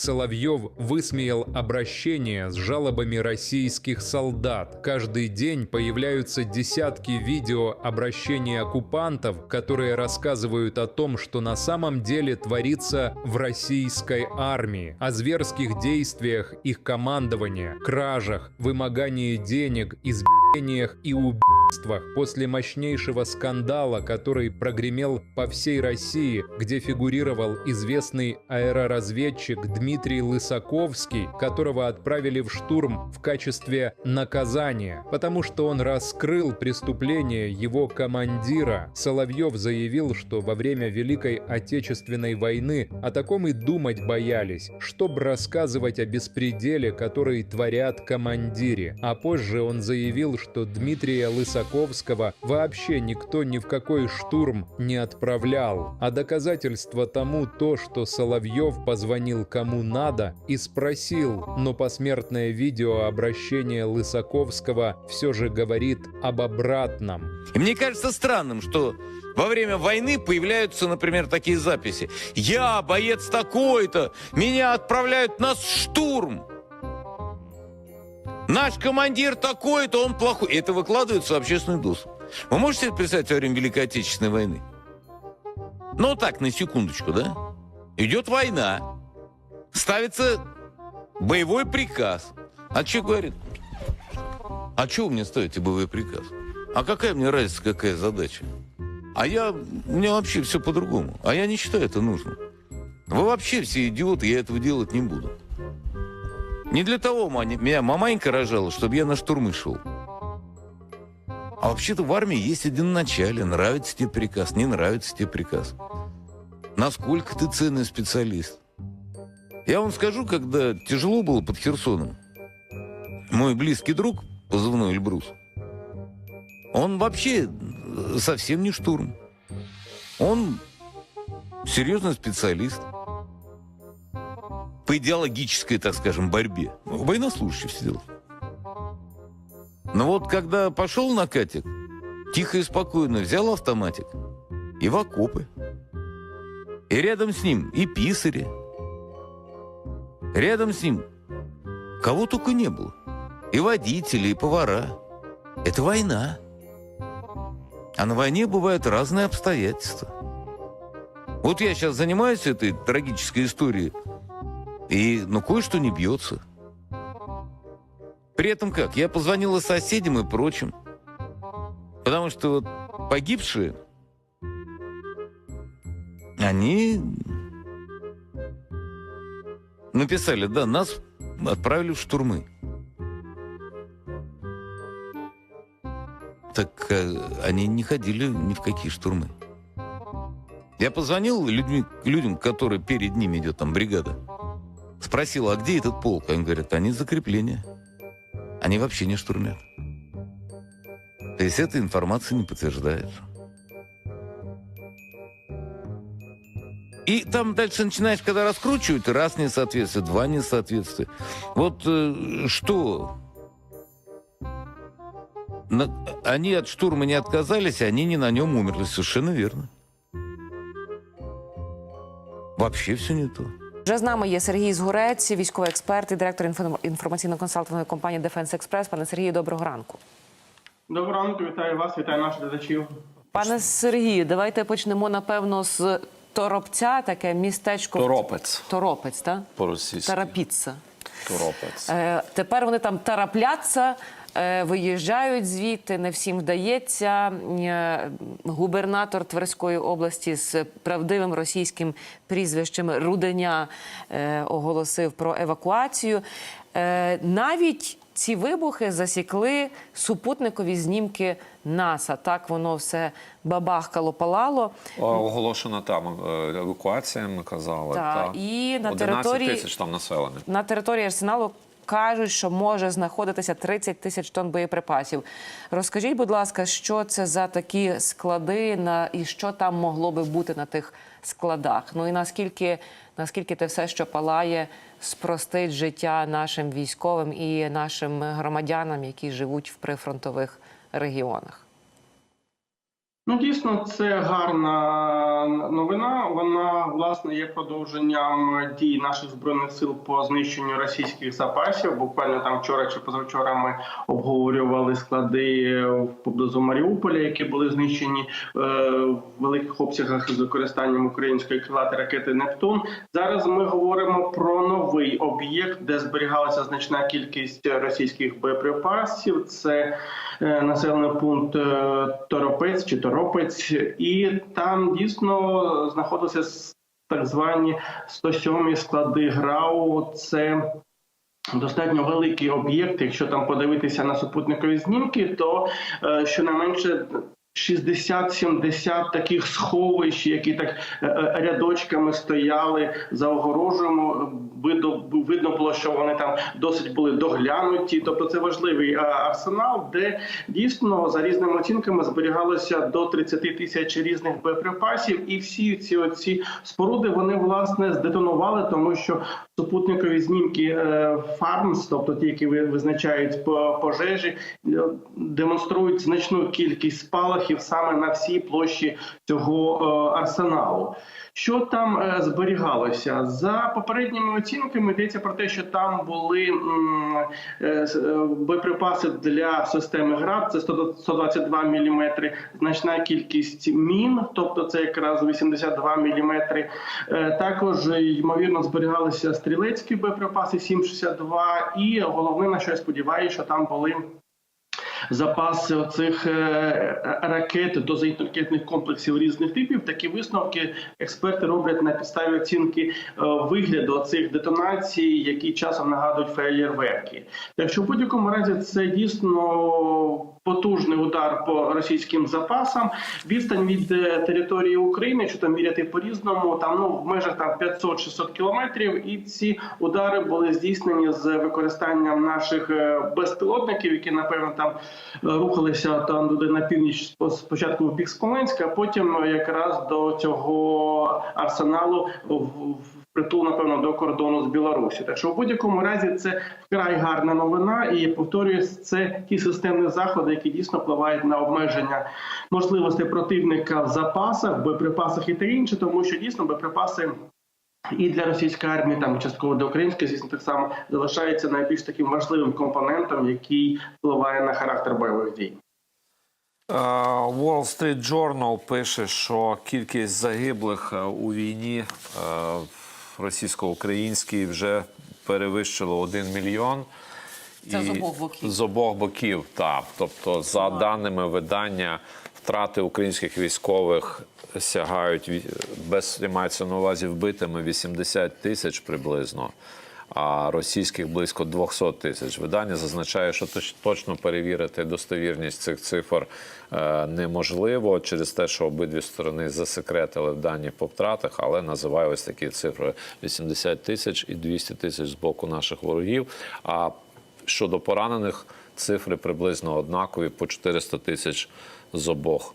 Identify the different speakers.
Speaker 1: Соловьев высмеял обращение с жалобами российских солдат. Каждый день появляются десятки видео обращений оккупантов, которые рассказывают о том, что на самом деле творится в российской армии, о зверских действиях их командования, кражах, вымогании денег, избиениях и убийствах после мощнейшего скандала, который прогремел по всей России, где фигурировал известный аэроразведчик Дмитрий Лысаковский, которого отправили в штурм в качестве наказания, потому что он раскрыл преступление его командира. Соловьев заявил, что во время Великой Отечественной войны о таком и думать боялись, чтобы рассказывать о беспределе, который творят командире. А позже он заявил, что Дмитрия Лысаковского вообще никто ни в какой штурм не отправлял. А доказательство тому то, что Соловьев позвонил кому надо и спросил, но посмертное видео обращения Лысаковского все же говорит об обратном.
Speaker 2: И мне кажется странным, что во время войны появляются, например, такие записи. Я боец такой-то, меня отправляют на штурм. Наш командир такой-то, он плохой. Это выкладывается в общественный доступ. Вы можете себе представить во время Великой Отечественной войны? Ну так, на секундочку, да? Идет война. Ставится боевой приказ. А что говорит? А что вы мне ставите боевой приказ? А какая мне разница, какая задача? А я, у меня вообще все по-другому. А я не считаю это нужным. Вы вообще все идиоты, я этого делать не буду. Не для того меня маманька рожала, чтобы я на штурмы шел. А вообще-то в армии есть один начале. Нравится тебе приказ, не нравится тебе приказ. Насколько ты ценный специалист. Я вам скажу, когда тяжело было под Херсоном, мой близкий друг, позывной Эльбрус, он вообще э, совсем не штурм. Он серьезный специалист по идеологической, так скажем, борьбе. Военнослужащий все дела. Но вот когда пошел на катик, тихо и спокойно взял автоматик и в окопы. И рядом с ним и писари. Рядом с ним кого только не было. И водители, и повара. Это война. А на войне бывают разные обстоятельства. Вот я сейчас занимаюсь этой трагической историей, и ну кое-что не бьется. При этом как? Я позвонила соседям и прочим. Потому что вот погибшие, они написали, да, нас отправили в штурмы. Так э, они не ходили ни в какие штурмы. Я позвонил людьми, людям, которые перед ними идет там бригада. Спросил, а где этот полк? Они говорят, они закрепления. Они вообще не штурмят. То есть эта информация не подтверждается. И там дальше начинаешь, когда раскручивают, раз несоответствие, два несоответствия. Вот э, что? На- они от штурма не отказались, они не на нем умерли. Совершенно верно. Вообще все не то.
Speaker 3: Вже з нами є Сергій Згурець, військовий експерт і директор інфо- інформаційно-консалтингової компанії Defense Express. Пане Сергію, доброго ранку.
Speaker 4: Доброго ранку, вітаю вас, вітаю наших глядачів.
Speaker 3: Пане Сергію, давайте почнемо напевно з Торопця, таке містечко
Speaker 5: Торопець
Speaker 3: Торопець, так?
Speaker 5: по-російськи.
Speaker 3: Тарапіцца.
Speaker 5: Торопець.
Speaker 3: Е, тепер вони там тарапляться, е, виїжджають звідти, не всім вдається. Е, губернатор Тверської області з правдивим російським прізвищем Руденя оголосив про евакуацію. Навіть ці вибухи засікли супутникові знімки НАСА. Так воно все бабахкало, палало.
Speaker 5: О, Оголошена там е, евакуація, ми казали.
Speaker 3: Та,
Speaker 5: та.
Speaker 3: і на
Speaker 5: 11
Speaker 3: території-
Speaker 5: тисяч там населення.
Speaker 3: На території арсеналу кажуть, що може знаходитися 30 тисяч тонн боєприпасів. Розкажіть, будь ласка, що це за такі склади на і що там могло би бути на тих складах? Ну і наскільки наскільки те все, що палає, спростить життя нашим військовим і нашим громадянам, які живуть в прифронтових регіонах?
Speaker 4: Ну, дійсно, це гарна новина. Вона власне є продовженням дій наших збройних сил по знищенню російських запасів. Буквально там вчора чи позавчора ми обговорювали склади поблизу Маріуполя, які були знищені е, в великих обсягах з використанням української крилатої ракети Нептун. Зараз ми говоримо про новий об'єкт, де зберігалася значна кількість російських боєприпасів. Це е, населений пункт е, Торопець чи Торопець, і там дійсно знаходилися так звані 107 склади ГРАУ. Це Достатньо великий об'єкт. Якщо там подивитися на супутникові знімки, то е, щонайменше 60-70 таких сховищ, які так е, е, рядочками стояли за огорожею. Видно, видно було, що вони там досить були доглянуті. Тобто це важливий арсенал, де дійсно за різними оцінками зберігалося до 30 тисяч різних боєприпасів, і всі ці оці споруди вони власне здетонували, тому що супутникові знімки е, фармс, тобто ті, які ви- визначають по пожежі, демонструють значну кількість спалахів саме на всій площі цього е, арсеналу. Що там е, зберігалося за попередніми оцінками? Йдеться про те, що там були е, боєприпаси для системи ГРАД, це 122 мм, значна кількість мін, тобто це якраз 82 мм. Також ймовірно зберігалися стрілецькі боєприпаси 7,62 і головне на що я сподіваюся, що там були запаси оцих е, ракет до зенітно-ракетних комплексів різних типів. Такі висновки експерти роблять на підставі оцінки е, вигляду цих детонацій, які часом нагадують феєрверки. Так що в будь-якому разі це дійсно потужний удар по російським запасам. Відстань від е, території України, що там міряти по-різному, там ну в межах там 500-600 кілометрів. І ці удари були здійснені з використанням наших е, безпілотників, які напевно там е, рухалися там туди на північ спочатку в бік Смоленська, а потім якраз до цього арсеналу в притул, напевно, до кордону з Білорусі. Так що в будь-якому разі це вкрай гарна новина, і повторююсь, це ті системні заходи, які дійсно впливають на обмеження можливостей противника в запасах, боєприпасах і те інше, тому що дійсно боєприпаси. І для російської армії, там частково для української, звісно, так само залишається найбільш таким важливим компонентом, який впливає на характер бойових дій.
Speaker 5: Е, Wall Street Journal пише, що кількість загиблих е, у війні російсько-українській вже перевищило 1 мільйон.
Speaker 3: Це з обох боків.
Speaker 5: З обох боків, так. Тобто, за даними видання, втрати українських військових сягають без мається на увазі вбитими 80 тисяч приблизно. А російських близько 200 тисяч. Видання зазначає, що точно перевірити достовірність цих цифр е, неможливо через те, що обидві сторони засекретили дані по втратах, але називає ось такі цифри: 80 тисяч і 200 тисяч з боку наших ворогів. А Щодо поранених, цифри приблизно однакові по 400 тисяч з обох